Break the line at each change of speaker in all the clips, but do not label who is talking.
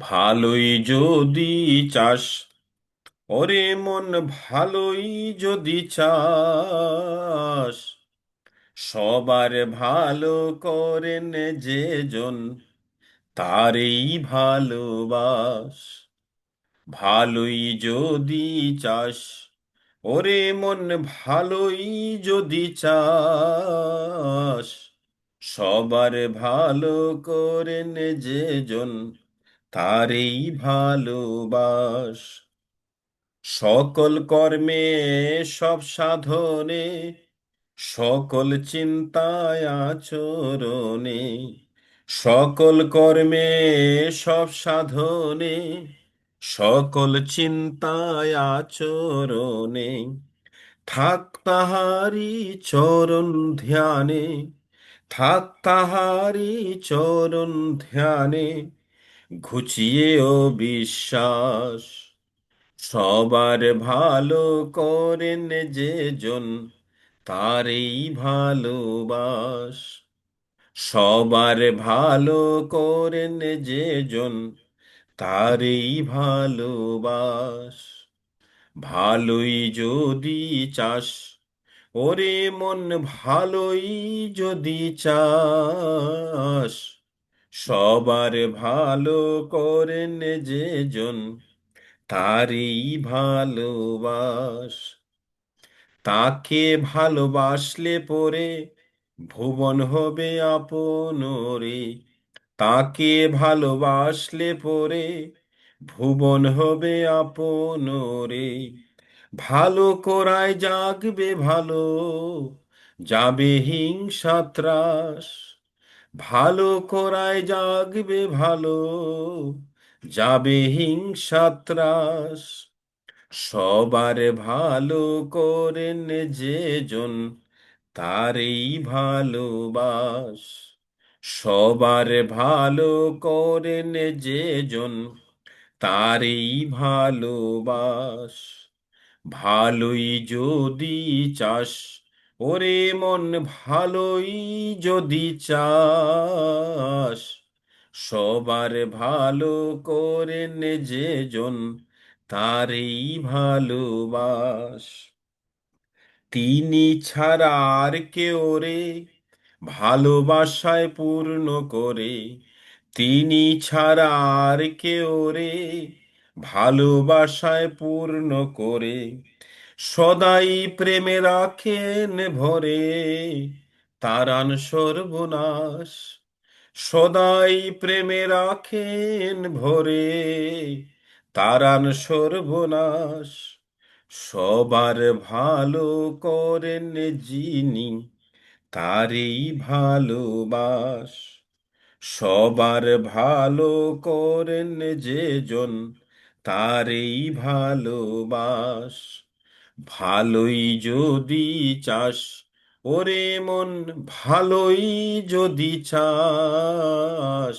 ভালোই যদি চাস, ওরে মন ভালোই যদি চাস। সবার ভালো করেন যে জন তারেই ভালোবাস। ভালোই যদি চাস, ওরে মন ভালোই যদি চাস। সবার ভালো করেন যে জন তারেই ভালোবাস। সকল কর্মে, সব সাধনে, সকল চিন্তায়, আচরণে, সকল কর্মে, সব সাধনে, সকল চিন্তায়, আচরণে, থাক তাহারি চরণ ধ্যানে, থাক তাহারি চরণ ধ্যানে ঘুচিয়েও বিশ্বাস সবার ভালো করেন যে জন, তারই ভালোবাস। সবার ভালো করেন যে জন, তারই ভালোবাস। ভালোই যদি চাস, ওরে মন ভালোই যদি চাস। সবার ভালো করেন যে জন, তারই ভালোবাস। তাকে ভালোবাসলে পরে ভুবন হবে আপন রে তাকে ভালোবাসলে পরে ভুবন হবে আপন রে ভালো করায় জাগবে ভালো, যাবে হিংসা ত্রাস। ভালো করায় জাগবে ভালো, যাবে হিংসা ত্রাস। সবার ভালো করেন যে জন, তারই ভালোবাস। সবার ভালো করেন যে জন, তারই ভালোবাস। ভালোই যদি চাস ওরে মন ভালোই যদি চাস, সবার ভালো করেন যে জন, তারই ভালোবাস। তিনি ছাড়া আর কেউ রে ভালোবাসায় পূর্ণ করে, তিনি ছাড়া আর কেউ রে ভালোবাসায় পূর্ণ করে। সদাই প্রেমে রাখেন ভরে, তারান সর্বনাশ। সদাই প্রেমে রাখেন ভরে, তারান সর্বনাশ। সবার ভালো করেন যিনি, তারই ভালোবাস। সবার ভালো করেন যে জন তারই ভালোবাস। ভালোই যদি চাস, ওরে মন ভালোই যদি চাস।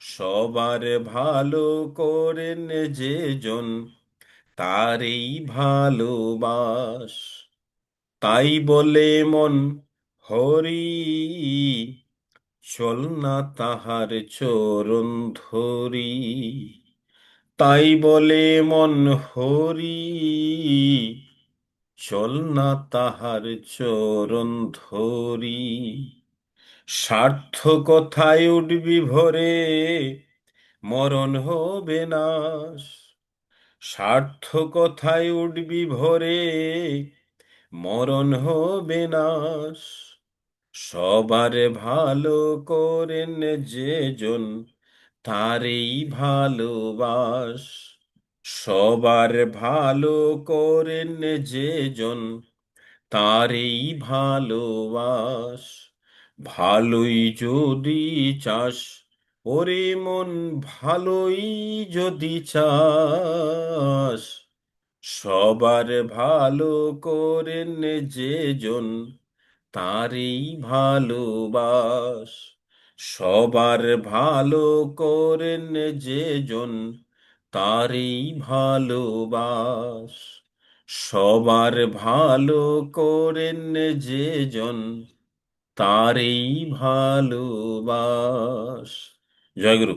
সবার ভালো করেন যে জন তারই ভালোবাস। তাই বলে মন, হরি, চল না তাহার চরণ ধরি। তাই বলে মন, হরি চল না তাহার চরণ ধরি। স্বার্থ কথায় উঠবি ভরে, মরণ হবে নাশ। স্বার্থ কথায় উঠবি ভরে, মরণ হবে নাশ। সবার ভালো করেন যে জন, তারই ভালোবাস। সবার ভালো করেন যে জন তারই ভালোবাস ভালোই যদি চাস, ওরে মন ভালোই যদি চাস। সবার ভালো করেন যে জন তারই ভালোবাস সবার ভালো করেন যে জন তারই ভালোবাস সবার ভালো করেন যে জন তারই ভালোবাস জয় গুরু।